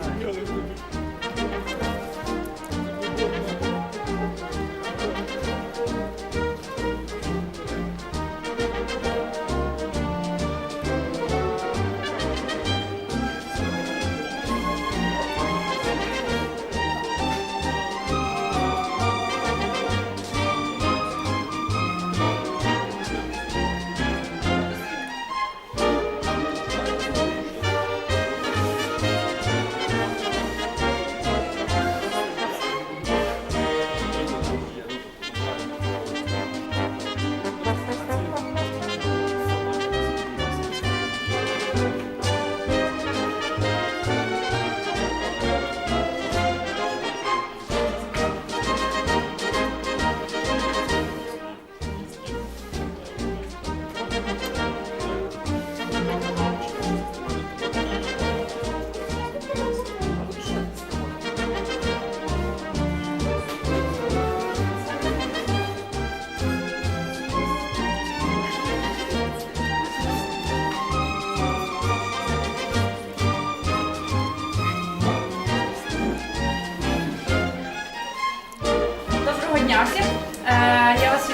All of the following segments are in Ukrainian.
증명을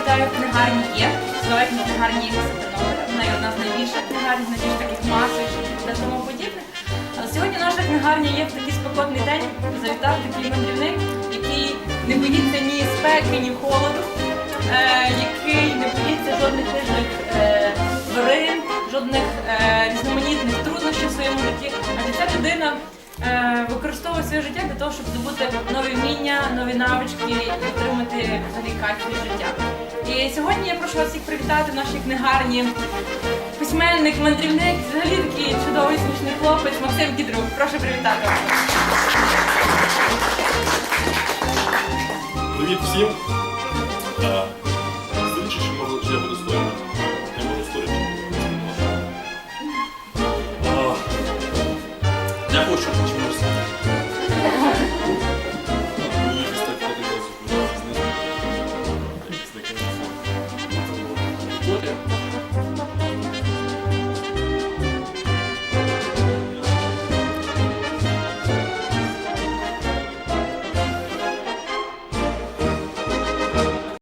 проживаю в книгарні Є. Називають книгарні Є. Вона є одна з найбільших книгарень, з найбільш таких масових та тому подібне. Сьогодні наша книгарня є в такий спекотний день. Завітав такий мандрівник, який не боїться ні спеки, ні холоду, е, який не боїться жодних хижих е, тварин, жодних е, різноманітних труднощів в своєму житті. Адже ця людина е, використовує своє життя для того, щоб здобути нові вміння, нові навички і отримати взагалі кайф життя. І сьогодні я прошу вас всіх привітати в нашій книгарні. Письменник, мандрівник, взагалі такий чудовий смішний хлопець Максим Кідрук. Прошу привітати вас. Привіт всім!